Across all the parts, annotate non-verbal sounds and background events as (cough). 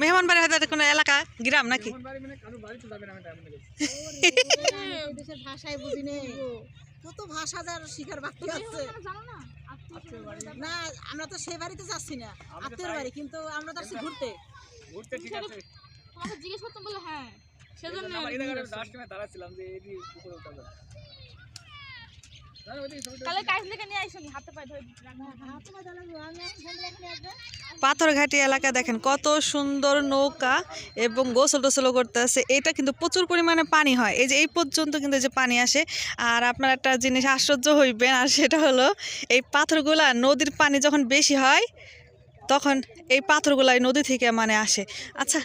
মেহমান বাড়ি হয়তো কোনো এলাকা গ্রাম নাকি? ভাষায় বুঝি কত ভাষা যার শিখার বাকি আছে না আমরা তো সে বাড়িতে যাচ্ছি না। আত্মীয় বাড়ি কিন্তু আমরা যাচ্ছি ঘুরতে। ঘুরতে ঠিক আছে। জিজ্ঞেস করতাম বলে হ্যাঁ সেজন্য দাঁড়াচ্ছিলাম যে উঠা পাথরঘাটি এলাকা দেখেন কত সুন্দর নৌকা এবং গোসল টোসলও করতে আছে। এটা কিন্তু প্রচুর পরিমাণে পানি হয়। এই যে এই পর্যন্ত কিন্তু এই যে পানি আসে। আর আপনার একটা জিনিস আশ্চর্য হইবেন আর সেটা হলো এই পাথরগুলা নদীর পানি যখন বেশি হয় তখন এই পাথরগুলাই নদী থেকে মানে আসে। আচ্ছা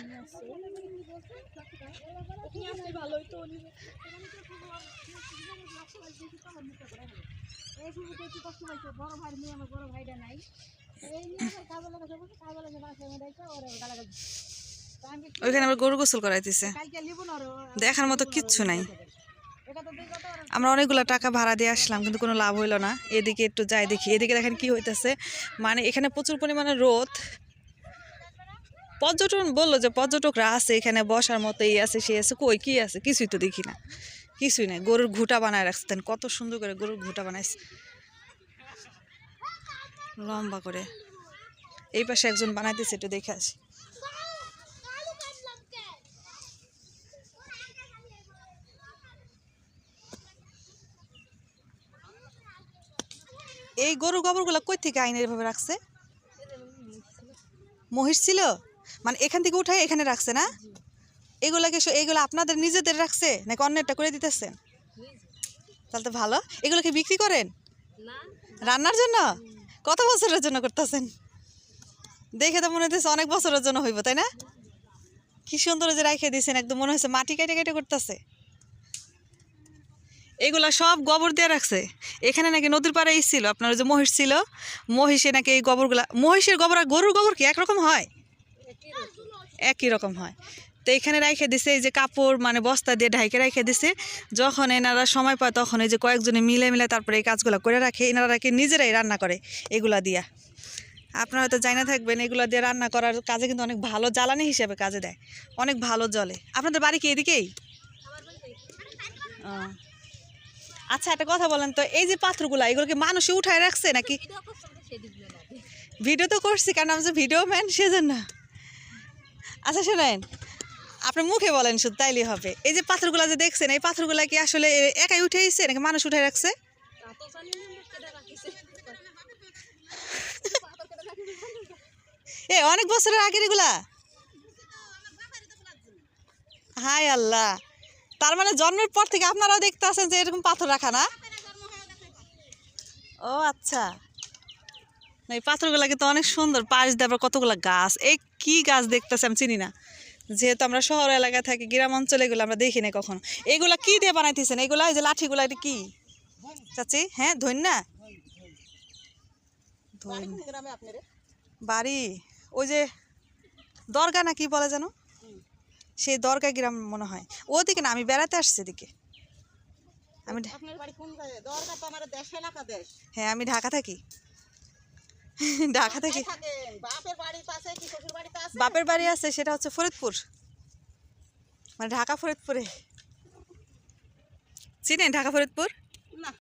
এই শুরুতে একটু কষ্ট পাইছে বড় ভাই মেয়ে আমার বড় ভাইটা নাই। এই নিয়ে আমার কাজে লাগাছে বলছে কাজে লাগাছে বাসায় আমার ওরে গালাগালি তা আমি কি- ওইখানে আবার গরু গোসল করাইতেছে। দেখার মতো কিচ্ছু নাই। আমরা অনেকগুলো টাকা ভাড়া দিয়ে আসলাম কিন্তু কোনো লাভ হইল না। এদিকে একটু যাই দেখি। এদিকে দেখেন কি হইতেছে। মানে এখানে প্রচুর পরিমাণে রোদ। পর্যটন বলল যে পর্যটকরা আছে, এখানে বসার মতো এই আছে, সে আছে, কই, কি আছে? কিছুই তো দেখি না। কিছুই নাই। গরুর ঘুটা বানায় রাখছেন কত সুন্দর করে গরুর ঘুটা বানাইছে। লম্বা করে। এই পাশে একজন বানাইতেছে, একটু দেখে আসি। এই গরু গোবরগুলো কই থেকে আইনের ভাবে রাখছে? মহিষ ছিল? মানে এখান থেকে উঠাই এখানে রাখছে না? এগুলাকে এগুলো আপনাদের নিজেদের রাখছে? নাকি অন্যেরটা করে দিতেছেন? তাহলে তো ভালো। এগুলোকে বিক্রি করেন? রান্নার জন্য? কত বছরের জন্য করতেছেন? দেখে তো মনে হচ্ছে অনেক বছরের জন্য হইব তাই না? কি সুন্দর যে রাখে দিয়েছেন একদম মনে হচ্ছে মাটি কেটে কেটে করতেছে। এগুলা সব গোবর দিয়ে রাখছে। এখানে নাকি নদীর পাড়ে ছিল আপনার যে মহিষ ছিল। মহিষে নাকি এই গোবরগুলা মহিষের গোবর আর গরুর গোবর কি একরকম হয়? একই রকম হয়। তো এখানে রাইখে দিছে এই যে কাপড় মানে বস্তা দিয়ে ঢাইকে রাইখে দিছে। যখন এনারা সময় পায় তখন এই যে কয়েকজনে মিলে মিলে তারপরে এই কাজগুলো করে রাখে। এনারা রাখে নিজেরাই রান্না করে এগুলা দিয়া? আপনারা হয়তো জানা থাকবেন এগুলো দিয়ে রান্না করার কাজে কিন্তু অনেক ভালো জ্বালানি হিসেবে কাজে দেয়। অনেক ভালো জলে আপনাদের বাড়ি কি এদিকেই? ও। আচ্ছা একটা কথা বলেন তো এই যে পাথরগুলা এগুলো কি মানুষে উঠায় রাখছে নাকি? ভিডিও তো করছি কারণ আমি যে ভিডিও ম্যান সেজন্য। আচ্ছা শোনেন। আপনি মুখে বলেন শুধু তাইলেই হবে। এই যে পাথরগুলা যে দেখছেন, এই পাথরগুলা কি আসলে একাই উঠে এসছে নাকি মানুষ উঠে রাখছে? এ, অনেক বছরের আগের এগুলা? হাই আল্লাহ। তার মানে জন্মের পর থেকে আপনারাও দেখতে আছেন যে এরকম পাথর রাখা না? ও আচ্ছা। এই পাথরগুলা কিন্তু অনেক সুন্দর। পাশ দিয়ে আবার কতগুলো গাছ। এই কি গাছ দেখতেছে আমি চিনি না। যেহেতু আমরা শহর এলাকায় থাকি গ্রাম অঞ্চলে এগুলো আমরা দেখি না কখনো। এগুলা কি দিয়ে বানাইতেছেন? এগুলা এই যে লাঠিগুলা এটা কি? চাচি হ্যাঁ ধৈন না। বাড়ি? ওই যে দরগা না কি বলে জানো সেই দরগা গ্রাম মনে হয়। ওদিকে না আমি বেড়াতে আসছি এদিকে। আমি হ্যাঁ আমি ঢাকা থাকি। (laughs) ঢাকা থেকে। বাপের বাড়ি আছে সেটা হচ্ছে ফরিদপুর। মানে ঢাকা ফরিদপুরে। চিনেন ঢাকা ফরিদপুর? না।